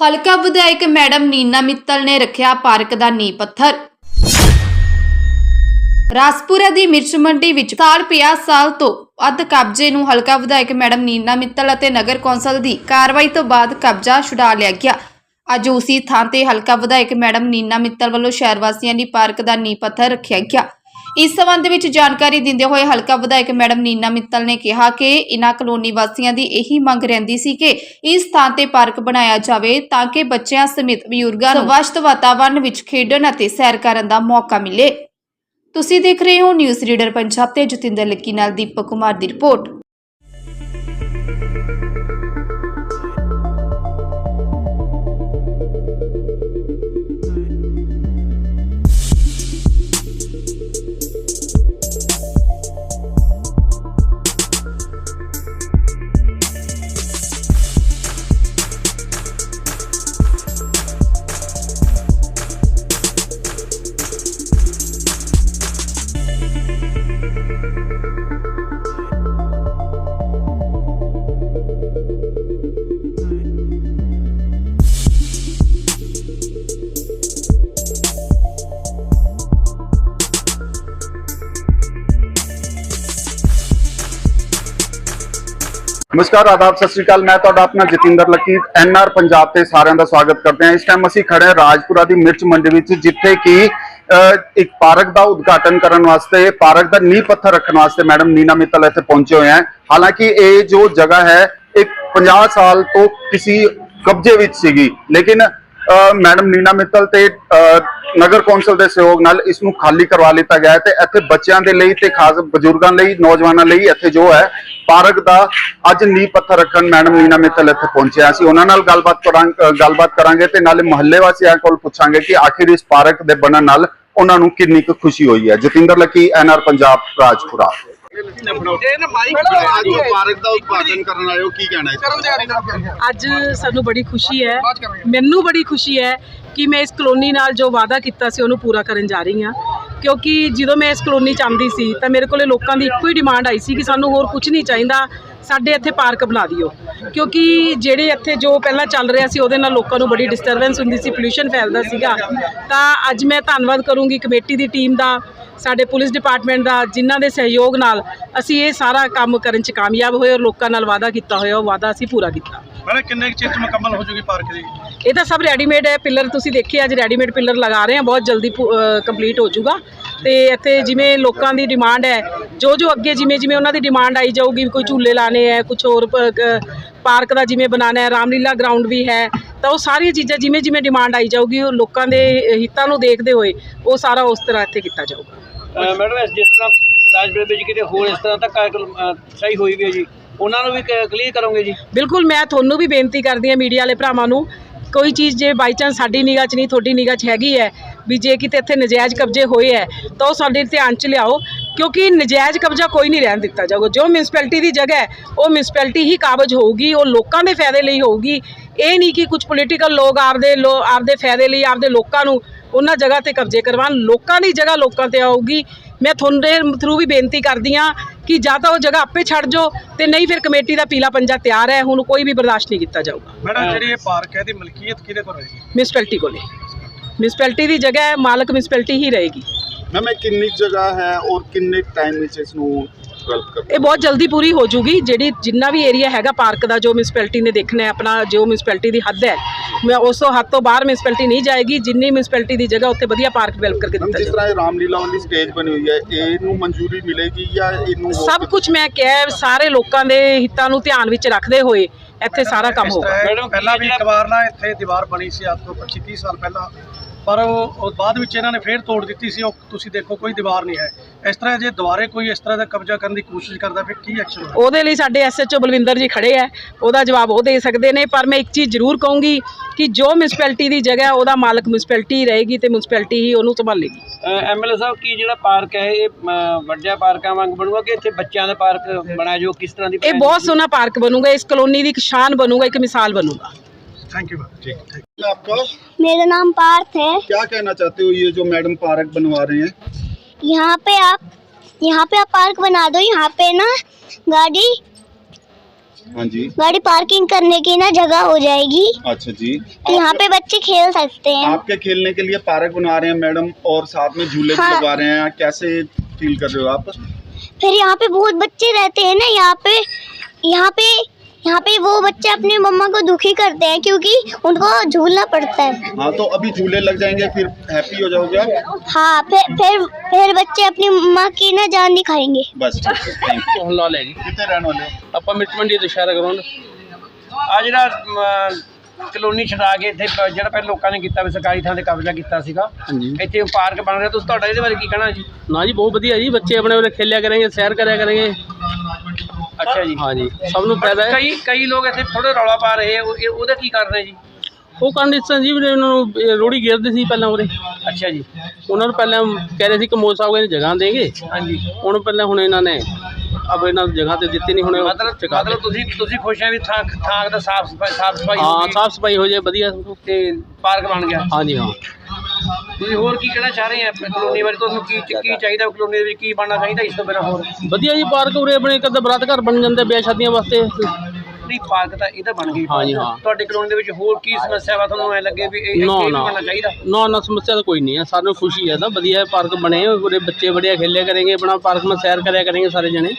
ਹਲਕਾ ਵਿਧਾਇਕ ਮੈਡਮ ਨੀਨਾ ਮਿੱਤਲ ਨੇ ਰੱਖਿਆ ਪਾਰਕ ਦਾ ਨੀਂਹ ਪੱਥਰ। ਰਾਸਪੁਰਾ ਦੀ ਮਿਰਚ ਮੰਡੀ ਵਿੱਚ ਸਾਲ 50 ਸਾਲ ਤੋਂ ਅੱਧ ਕਬਜ਼ੇ ਨੂੰ ਹਲਕਾ ਵਿਧਾਇਕ ਮੈਡਮ ਨੀਨਾ ਮਿੱਤਲ ਅਤੇ ਨਗਰ ਕੌਂਸਲ ਦੀ ਕਾਰਵਾਈ ਤੋਂ ਬਾਅਦ ਕਬਜ਼ਾ ਛੁਡਾ ਲਿਆ ਗਿਆ। ਅੱਜ ਉਸੇ ਥਾਂ ਤੇ ਹਲਕਾ ਵਿਧਾਇਕ ਮੈਡਮ ਨੀਨਾ ਮਿੱਤਲ ਵੱਲੋਂ ਸ਼ਹਿਰ ਵਾਸੀਆਂ ਦੀ ਪਾਰਕ ਦਾ ਨੀਂਹ ਪੱਥਰ ਰੱਖਿਆ ਗਿਆ। ਇਸ ਸਬੰਧ ਵਿੱਚ ਜਾਣਕਾਰੀ ਦਿੰਦੇ ਹੋਏ ਹਲਕਾ ਵਿਧਾਇਕ ਮੈਡਮ ਨੀਨਾ ਮਿੱਤਲ ਨੇ ਕਿਹਾ ਕਿ ਇਨ੍ਹਾਂ ਕਲੋਨੀ ਵਾਸੀਆਂ ਦੀ ਇਹੀ ਮੰਗ ਰਹਿੰਦੀ ਸੀ ਕਿ ਇਸ ਥਾਂ ਤੇ ਪਾਰਕ ਬਣਾਇਆ ਜਾਵੇ ਤਾਂ ਕਿ ਬੱਚਿਆਂ ਸਮੇਤ ਬਜ਼ੁਰਗਾਂ ਨੂੰ ਸਵਸਥ ਵਾਤਾਵਰਣ ਵਿੱਚ ਖੇਡਣ ਅਤੇ ਸੈਰ ਕਰਨ ਦਾ ਮੌਕਾ ਮਿਲੇ। ਤੁਸੀਂ ਦੇਖ ਰਹੇ ਹੋ ਨਿਊਜ਼ ਰੀਡਰ ਪੰਜਾਬ ਤੇ ਜਤਿੰਦਰ ਲੱਕੀ ਨਾਲ ਦੀਪਕ ਕੁਮਾਰ ਦੀ ਰਿਪੋਰਟ। ਨਮਸਕਾਰ ਆਦਾਬ ਸਤਿ ਸ੍ਰੀ ਅਕਾਲ। ਮੈਂ ਤੁਹਾਡਾ ਆਪਣਾ ਜਤਿੰਦਰ ਲੱਕੀ ਐਨਆਰ ਪੰਜਾਬ ਤੇ ਸਾਰਿਆਂ ਦਾ ਸਵਾਗਤ ਕਰਦੇ ਹਾਂ। ਇਸ ਟਾਈਮ ਅਸੀਂ ਖੜੇ ਹਾਂ ਰਾਜਪੁਰਾ ਦੀ ਮਿਰਚ ਮੰਡੀ ਵਿੱਚ ਜਿੱਥੇ ਕਿ ਅਹ, ਇੱਕ ਪਾਰਕ ਦਾ ਉਦਘਾਟਨ ਕਰਨ ਵਾਸਤੇ ਪਾਰਕ ਦਾ ਨੀਂਹ ਪੱਥਰ ਰੱਖਣ ਵਾਸਤੇ ਮੈਡਮ ਨੀਨਾ ਮਿੱਤਲ ਇੱਥੇ ਪਹੁੰਚੇ ਹੋਏ ਹਨ ਹਾਲਾਂਕਿ ਇਹ ਜੋ ਜਗ੍ਹਾ ਹੈ ਇੱਕ 50 ਸਾਲ ਤੋਂ ਕਿਸੇ ਕਬਜ਼ੇ ਵਿੱਚ ਸੀਗੀ। ਲੇਕਿਨ ਮੈਡਮ ਨੀਨਾ ਮਿੱਤਲ ਤੇ ਨਗਰ ਕੌਂਸਲ ਦੇ ਸਹਿਯੋਗ ਨਾਲ ਇਸ ਨੂੰ ਖਾਲੀ ਕਰਵਾ ਲਿੱਤਾ ਗਿਆ ਹੈ ਤੇ ਇੱਥੇ ਬੱਚਿਆਂ ਦੇ ਲਈ ਤੇ ਖਾਸ ਬਜ਼ੁਰਗਾਂ ਲਈ, ਨੌਜਵਾਨਾਂ ਲਈ ਇੱਥੇ ਜੋ ਹੈ, ਪਾਰਕ ਦਾ ਅੱਜ ਨੀਂਹ ਪੱਥਰ ਰੱਖਣ ਮੈਡਮ ਨੀਨਾ ਮਿੱਤਲ ਇੱਥੇ ਪਹੁੰਚਿਆ। ਅਸੀਂ ਉਹਨਾਂ ਨਾਲ ਗੱਲਬਾਤ ਕਰਾਂਗੇ ਗੱਲਬਾਤ ਕਰਾਂਗੇ ਤੇ ਨਾਲੇ ਮੁਹੱਲੇ ਵਾਸੀਆਂ ਕੋਲ ਪੁੱਛਾਂਗੇ ਕਿ ਆਖਿਰ ਇਸ ਪਾਰਕ ਦੇ ਬਣਨ ਨਾਲ ਉਹਨਾਂ ਨੂੰ ਕਿੰਨੀ ਕੁ ਖੁਸ਼ੀ ਹੋਈ ਹੈ। Jatinder Lucky NR Punjab, Rajpura. ਇਹ ਨਾ ਮਾਈਕ ਅੱਜ ਪਾਰਕ ਦਾ ਉਦਘਾਟਨ ਕਰਨ ਆਏ ਹੋ ਕੀ ਕਹਿਣਾ ਹੈ ਅੱਜ ਸਾਨੂੰ ਬੜੀ ਖੁਸ਼ੀ ਹੈ। ਮੈਨੂੰ ਬੜੀ ਖੁਸ਼ੀ ਹੈ ਕਿ ਮੈਂ ਇਸ ਕਲੋਨੀ ਨਾਲ ਜੋ ਵਾਅਦਾ ਕੀਤਾ ਸੀ ਉਹਨੂੰ ਪੂਰਾ ਕਰਨ ਜਾ ਰਹੀ ਹਾਂ। ਕਿਉਂਕਿ ਜਦੋਂ ਮੈਂ ਇਸ ਕਲੋਨੀ ਚ ਆਉਂਦੀ ਸੀ ਤਾਂ ਮੇਰੇ ਕੋਲੇ ਲੋਕਾਂ ਦੀ ਇੱਕੋ ਹੀ ਡਿਮਾਂਡ ਆਈ ਸੀ ਕਿ ਸਾਨੂੰ ਹੋਰ ਕੁਝ ਨਹੀਂ ਚਾਹੀਦਾ। ਸਾਡੇ ਇੱਥੇ ਪਾਰਕ ਬਣਾ ਦਿਓ। ਕਿਉਂਕਿ ਜਿਹੜੇ ਇੱਥੇ ਜੋ ਪਹਿਲਾਂ ਚੱਲ ਰਿਹਾ ਸੀ ਉਹਦੇ ਨਾਲ ਲੋਕਾਂ ਨੂੰ ਬੜੀ ਡਿਸਟਰਬੈਂਸ ਹੁੰਦੀ ਸੀ ਪੋਲੂਸ਼ਨ ਫੈਲਦਾ ਸੀਗਾ। ਤਾਂ ਅੱਜ ਮੈਂ ਧੰਨਵਾਦ ਕਰੂੰਗੀ ਕਮੇਟੀ ਦੀ ਟੀਮ ਦਾ। ਸਾਡੇ ਪੁਲਿਸ ਡਿਪਾਰਟਮੈਂਟ ਦਾ ਜਿਨ੍ਹਾਂ ਦੇ ਸਹਿਯੋਗ ਨਾਲ ਅਸੀਂ ਇਹ ਸਾਰਾ ਕੰਮ ਕਰਨ ਚ ਕਾਮਯਾਬ ਹੋਏ ਔਰ ਲੋਕਾਂ ਨਾਲ ਵਾਅਦਾ ਕੀਤਾ ਹੋਇਆ ਉਹ ਵਾਅਦਾ ਅਸੀਂ ਪੂਰਾ ਕੀਤਾ। ਮੈਡਮ ਕਿੰਨੇ ਚਿਰ ਚ ਮੁਕੰਮਲ ਹੋ ਜੂਗੀ ਪਾਰਕ ਦੀ? ਇਹ ਤਾਂ ਸਭ ਰੈਡੀਮੇਡ ਹੈ ਪਿੱਲਰ ਤੁਸੀਂ ਦੇਖਿਆ ਅੱਜ ਰੈਡੀਮੇਡ ਪਿੱਲਰ ਲਗਾ ਰਹੇ ਹਾਂ ਬਹੁਤ ਜਲਦੀ ਕੰਪਲੀਟ ਹੋ ਜਾਊਗਾ ਤੇ ਇੱਥੇ ਜਿਵੇਂ ਲੋਕਾਂ ਦੀ ਡਿਮਾਂਡ ਹੈ ਜੋ ਜੋ ਅੱਗੇ ਜਿਵੇਂ ਜਿਵੇਂ ਉਹਨਾਂ ਦੀ ਡਿਮਾਂਡ ਆਈ ਜਾਊਗੀ ਕੋਈ ਝੂਲੇ ਲਾਣੇ ਹੈ ਕੁਝ ਹੋਰ ਪਾਰਕ ਦਾ ਜਿਵੇਂ ਬਣਾਉਣਾ ਹੈ ਰਾਮਲੀਲਾ ਗਰਾਊਂਡ ਵੀ ਹੈ ਤਾਂ ਉਹ ਸਾਰੀਆਂ ਚੀਜ਼ਾਂ ਜਿਵੇਂ ਜਿਵੇਂ ਡਿਮਾਂਡ ਆਈ ਜਾਊਗੀ ਉਹ ਲੋਕਾਂ ਦੇ ਹਿੱਤਾਂ ਨੂੰ ਦੇਖਦੇ ਹੋਏ ਉਹ ਸਾਰਾ ਉਸ ਤਰ੍ਹਾਂ ਇੱਥੇ ਕੀਤਾ ਜਾਊਗਾ। ਮੈਡਮ, ਇਸ ਜਿਸ ਤਰ੍ਹਾਂ ਰਾਜਪੁਰੇ ਵਿੱਚ ਕਿਤੇ ਹੋਰ ਇਸ ਤਰ੍ਹਾਂ ਤੱਕ ਸਹੀ ਹੋਈ ਵੀ ਹੈ ਜੀ। ਉਹਨਾਂ ਨੂੰ ਵੀ ਕਲੀਅਰ ਕਰੋਗੇ ਜੀ। ਬਿਲਕੁਲ, ਮੈਂ ਤੁਹਾਨੂੰ ਵੀ ਬੇਨਤੀ ਕਰਦੀ ਹਾਂ ਮੀਡੀਆ ਵਾਲੇ ਭਰਾਵਾਂ ਨੂੰ, ਕੋਈ ਚੀਜ਼ ਜੇ ਬਾਈ ਚਾਂਸ ਸਾਡੀ ਨਿਗਾਹ 'ਚ ਨਹੀਂ, ਤੁਹਾਡੀ ਨਿਗਾਹ 'ਚ ਹੈਗੀ ਹੈ ਵੀ ਜੇ ਕਿਤੇ ਇੱਥੇ ਨਜਾਇਜ਼ ਕਬਜ਼ੇ ਹੋਏ ਹੈ, ਤਾਂ ਉਹ ਸਾਡੇ ਧਿਆਨ 'ਚ ਲਿਆਓ, ਕਿਉਂਕਿ ਨਜਾਇਜ਼ ਕਬਜ਼ਾ ਕੋਈ ਨਹੀਂ ਰਹਿਣ ਦਿੱਤਾ ਜਾਊਗਾ। ਜੋ ਮਿਊਨਿਸਪੈਲਿਟੀ ਦੀ ਜਗ੍ਹਾ ਹੈ, ਉਹ ਮਿਊਨਿਸਪੈਲਿਟੀ ਹੀ ਕਾਬਜ ਹੋਊਗੀ, ਉਹ ਲੋਕਾਂ ਦੇ ਫਾਇਦੇ ਲਈ ਹੋਊਗੀ। ਇਹ ਨਹੀਂ ਕਿ ਕੁਝ ਪੋਲੀਟੀਕਲ ਲੋਕ ਆਪਦੇ ਲੋ, ਆਪਦੇ ਫਾਇਦੇ ਲਈ, ਆਪਦੇ ਲੋਕਾਂ ਨੂੰ ਉਹਨਾਂ ਜਗ੍ਹਾ ਤੇ ਕਬਜ਼ੇ ਕਰਵਾਉਣ। ਲੋਕਾਂ ਦੀ ਜਗ੍ਹਾ ਲੋਕਾਂ ਤੇ ਆਊਗੀ। ਮੈਂ ਤੁਹਾਡੇ ਥਰੂ ਵੀ ਬੇਨਤੀ ਕਰਦੀ ਹਾਂ ਕਿ ਜਾਂ ਤਾਂ ਉਹ ਜਗ੍ਹਾ ਆਪੇ ਛੱਡ ਜੋ ਤੇ ਨਹੀਂ ਫਿਰ ਕਮੇਟੀ ਦਾ ਪੀਲਾ ਪੰਜਾ ਤਿਆਰ ਹੈ। ਹੁਣ ਕੋਈ ਵੀ ਬਰਦਾਸ਼ਤ ਨਹੀਂ ਕੀਤਾ ਜਾਊਗਾ। ਮੈਡਮ ਜਿਹੜੀ ਇਹ ਪਾਰਕ ਹੈ ਇਹਦੀ ਮਲਕੀਅਤ ਕਿਹਦੇ ਕੋਲ ਰਹੇਗੀ? ਮਿਊਨਿਸਪੈਲਿਟੀ ਕੋਲੇ। ਮਿਊਨਿਸਪੈਲਿਟੀ ਦੀ ਜਗ੍ਹਾ ਹੈ ਮਾਲਕ ਮਿਊਨਿਸਪੈਲਿਟੀ ਹੀ ਰਹੇਗੀ। ਮੈਮ ਇਹ ਕਿੰਨੀ ਜਗ੍ਹਾ ਹੈ ਔਰ ਕਿੰਨੇ ਟਾਈਮ ਵਿੱਚ ਇਸ ਨੂੰ ਡਿਵੈਲਪ ਕਰ ਇਹ ਬਹੁਤ ਜਲਦੀ ਪੂਰੀ ਹੋ ਜੂਗੀ। ਜਿਹੜੀ ਜਿੰਨਾ ਵੀ ਏਰੀਆ ਹੈਗਾ ਪਾਰਕ ਦਾ ਜੋ ਮਿਊਨਿਸਪੈਲਿਟੀ ਨੇ ਦੇਖਣਾ ਹੈ ਆਪਣਾ ਜੋ ਮਿਊਨਿਸਪੈਲਿਟੀ ਦੀ ਹੱਦ ਹੈ ਮੈਂ ਉਸ ਤੋਂ ਹੱਦ ਤੋਂ ਬਾਹਰ ਮਿਊਨਿਸਪੈਲਿਟੀ ਨਹੀਂ ਜਾਏਗੀ। ਜਿੰਨੀ ਮਿਊਨਿਸਪੈਲਿਟੀ ਦੀ ਜਗ੍ਹਾ ਉੱਥੇ ਵਧੀਆ ਪਾਰਕ ਡਿਵੈਲਪ ਕਰਕੇ ਦਿੱਤਾ ਜਿਸ ਤਰ੍ਹਾਂ ਇਹ ਰਾਮਲੀਲਾ ਵਾਲੀ ਸਟੇਜ ਬਣੀ ਹੋਈ ਹੈ ਇਹਨੂੰ ਮਨਜ਼ੂਰੀ ਮਿਲੇਗੀ ਜਾਂ ਇਹਨੂੰ ਸਭ ਕੁਝ ਮੈਂ ਕਿਹਾ ਸਾਰੇ ਲੋਕਾਂ ਦੇ ਹਿੱਤਾਂ ਨੂੰ ਧਿਆਨ ਵਿੱਚ ਰੱਖਦੇ ਹੋਏ ਇੱਥੇ ਸਾਰਾ ਕੰਮ ਹੋਊਗਾ। ਮੈਡਮ ਪਹਿਲਾਂ ਵੀ ਇੱਕ ਵਾਰ ਨਾ ਇੱਥੇ ਦੀਵਾਰ ਬਣੀ ਸੀ ਅੱਜ ਤੋਂ 25 30 ਸਾਲ ਪਹਿਲਾਂ। ਪਰ ਉਹ ਉਹ ਬਾਅਦ ਵਿੱਚ ਇਹਨਾਂ ਨੇ ਫੇਰ ਤੋੜ ਦਿੱਤੀ ਸੀ ਉਹ ਤੁਸੀਂ ਦੇਖੋ ਕੋਈ ਦੀਵਾਰ ਨਹੀਂ ਹੈ। ਇਸ ਤਰ੍ਹਾਂ ਜੇ ਦੁਬਾਰੇ ਕੋਈ ਇਸ ਤਰ੍ਹਾਂ ਦਾ ਕਬਜ਼ਾ ਕਰਨ ਦੀ ਕੋਸ਼ਿਸ਼ ਕਰਦਾ ਫਿਰ ਕੀ ਐਕਸ਼ਨ ਹੋਵੇ ਉਹਦੇ ਲਈ ਸਾਡੇ ਐਸਐਚਓ ਬਲਵਿੰਦਰ ਜੀ ਖੜੇ ਆ ਉਹਦਾ ਜਵਾਬ ਉਹ ਦੇ ਸਕਦੇ ਨੇ ਪਰ ਮੈਂ ਇੱਕ ਚੀਜ਼ ਜ਼ਰੂਰ ਕਹੂੰਗੀ ਕਿ ਜੋ ਮਿਊਨਿਸਪੈਲਿਟੀ ਦੀ ਜਗ੍ਹਾ ਉਹਦਾ ਮਾਲਕ ਮਿਊਨਿਸਪੈਲਿਟੀ ਹੀ ਰਹੇਗੀ ਤੇ ਮਿਊਨਿਸਪੈਲਿਟੀ ਹੀ ਉਹਨੂੰ ਸੰਭਾਲੇਗੀ। ਐਮਐਲਏ ਸਾਹਿਬ ਕੀ ਜਿਹੜਾ ਪਾਰਕ ਹੈ ਇਹ ਵੱਡਿਆ ਪਾਰਕਾਂ ਵਾਂਗ ਬਣੂਗਾ ਕਿ ਇੱਥੇ ਬੱਚਿਆਂ ਦਾ ਪਾਰਕ ਬਣਾਇਆ ਜੋ ਕਿਸ ਤਰ੍ਹਾਂ ਦੀ ਇਹ ਬਹੁਤ ਸੋਹਣਾ ਪਾਰਕ ਬਣੂਗਾ ਇਸ ਕਲੋਨੀ ਦੀ ਇੱਕ ਸ਼ਾਨ ਬਣੂਗਾ ਇੱਕ ਮਿਸਾਲ ਬਣੂਗਾ। थैंक यू मैम ठीक आपका? मेरा नाम पार्थ है। क्या कहना चाहते हो ये जो मैडम पार्क बनवा रहे हैं? यहाँ पे आप यहाँ पे आप पार्क बना दो। यहाँ पे ना गाड़ी हाँ जी। गाड़ी पार्किंग करने की ना जगह हो जाएगी। अच्छा जी। तो यहाँ पे बच्चे खेल सकते हैं। आपके खेलने के लिए पार्क बना रहे हैं मैडम और साथ में झूले हाँ। लगवा रहे हैं। कैसे फील कर रहे हो आप? फिर यहाँ पे बहुत बच्चे रहते हैं ना। यहाँ पे यहाँ पे यहाँ पे वो बच्चे अपनी मम्मा को दुखी करते हैं क्योंकि उनको झूलना पड़ता है हाँ तो अभी झूले लग जाएंगे फिर हैप्पी हो जाओगे आप हाँ फिर फिर फिर बच्चे अपनी मम्मा की ना जान दिखाएंगे बस ठीक है थैंक यू ਹੁਣ ਲਾ ਲਿਆ ਜੀ कितने रहने वाले हो ਆਪਾਂ ਮਿਰਚ ਮੰਡੀ ਤੋਂ ਸ਼ਹਿਰ ਗਰਾਉਂਡ ਆ ਜਿਹੜਾ ਅਮ, ਕਲੋਨੀ ਛਡਾ ਕੇ ਇੱਥੇ ਪ- ਜਿਹੜਾ ਪਹਿਲਾਂ ਲੋਕਾਂ ਨੇ ਕੀਤਾ ਵੀ ਸਰਕਾਰੀ ਥਾਂ ਤੇ ਕਬਜ਼ਾ ਕੀਤਾ ਸੀਗਾ ਹਾਂਜੀ ਇੱਥੇ ਪਾਰਕ ਬਣ ਰਿਹਾ ਤੁਸੀਂ ਤੁਹਾਡਾ ਇਹਦੇ ਬਾਰੇ ਕੀ ਕਹਿਣਾ ਜੀ ਨਾ ਜੀ ਬਹੁਤ ਵਧੀਆ ਜੀ ਬੱਚੇ ਆਪਣੇ ਉਰੇ ਖੇਲਿਆ ਕਰਾਂਗੇ ਸੈਰ ਕਰਿਆ ਕਰਾਂਗੇ ਅੱਛਾ ਜੀ। ਹਾਂਜੀ। ਸਭ ਨੂੰ ਫਾਇਦਾ ਹੈ। ਕਈ ਕਈ ਲੋਕ ਇੱਥੇ ਥੋੜੇ ਰੌਲਾ ਪਾ ਰਹੇ ਆ, ਉਹ- ਇਹ- ਉਹਦਾ ਕੀ ਕਾਰਨ ਹੈ ਜੀ? ਉਹ ਕੰਡੀਸ਼ਨ ਜੀ ਵੀਰੇ ਉਹਨਾਂ ਨੂੰ ਇਹ ਰੋੜੀ ਗੇਰਦੇ ਸੀ ਪਹਿਲਾਂ ਉਰੇ। ਅੱਛਾ ਜੀ। ਉਹਨਾਂ ਨੂੰ ਪਹਿਲਾਂ ਕਹਿ ਰਹੇ ਸੀ ਕਿ ਮੋਦ ਸਾਹਿਬ ਕਹਿੰਦੇ ਜਗ੍ਹਾ ਦੇਂਗੇ। ਹਾਂਜੀ। ਹੁਣ ਪਹਿਲਾਂ ਹੁਣ ਇਹਨਾਂ ਨੇ ਅਬ ਇਹਨਾਂ ਨੂੰ ਜਗ੍ਹਾ ਤੇ ਦਿੱਤੀ ਨਹੀਂ ਹੁਣ ਮਤਲਬ ਚੁਕਾ ਮਤਲਬ ਤੁਸੀਂ ਤੁਸੀਂ ਖੁਸ਼ ਆ ਵੀ ਥਾਂ ਥਾਂ ਦਾ ਸਾਫ਼ ਸਫ਼ਾਈ ਸਾਫ਼ ਸਫ਼ਾਈ ਹਾਂ ਸਾਫ਼ ਸਫ਼ਾਈ ਹੋ ਜਾਏ ਵਧੀਆ। ਤੇ ਪਾਰਕ ਬਣ ਗਿਆ। ਹਾਂਜੀ ਹਾਂ। ਤੁਸੀਂ ਹੋਰ ਕੀ ਕਹਿਣਾ ਚਾਹ ਰਹੇ ਆ ਕਲੋਨੀ ਬਾਰੇ? ਤੁਹਾਨੂੰ ਕੀ ਕੀ ਚਾਹੀਦਾ ਕਲੋਨੀ ਦੇ ਵਿੱਚ? ਕੀ ਬਣਨਾ ਚਾਹੀਦਾ ਇਸ ਤੋਂ ਬਿਨਾਂ ਹੋਰ? ਵਧੀਆ ਜੀ ਪਾਰਕ ਉਰੇ ਆਪਣੇ ਕਦੇ ਬਰਾਤ ਘਰ ਬਣ ਜਾਂਦੇ ਵਿਆਹ ਸ਼ਾਦੀਆਂ ਵਾਸਤੇ। ਨਹੀਂ ਪਾਰਕ ਤਾਂ ਇਹ ਬਣ ਗਈ। ਹਾਂਜੀ ਹਾਂ। ਤੁਹਾਡੇ ਕਲੋਨੀ ਦੇ ਵਿੱਚ ਹੋਰ ਕੀ ਸਮੱਸਿਆ ਵਾ ਤੁਹਾਨੂੰ ਐ ਲੱਗੇ ਵੀ ਇਹ ਨਾ ਬਣਨਾ ਚਾਹੀਦਾ? ਨਾ ਨਾ ਸਮੱਸਿਆ ਤਾਂ ਕੋਈ ਨਹੀਂ ਹੈ ਸਾਨੂੰ ਖੁਸ਼ੀ ਹੈ ਤਾਂ ਵਧੀਆ ਪਾਰਕ ਬਣੇ ਉਰੇ ਬੱਚੇ ਵਧੀਆ ਖੇਲਿਆ ਕਰਨਗੇ ਆਪਣਾ ਪਾਰਕ ਮੈਂ ਸੈਰ ਕਰਿਆ ਕਰਨਗੇ ਸਾਰੇ ਜਣੇ।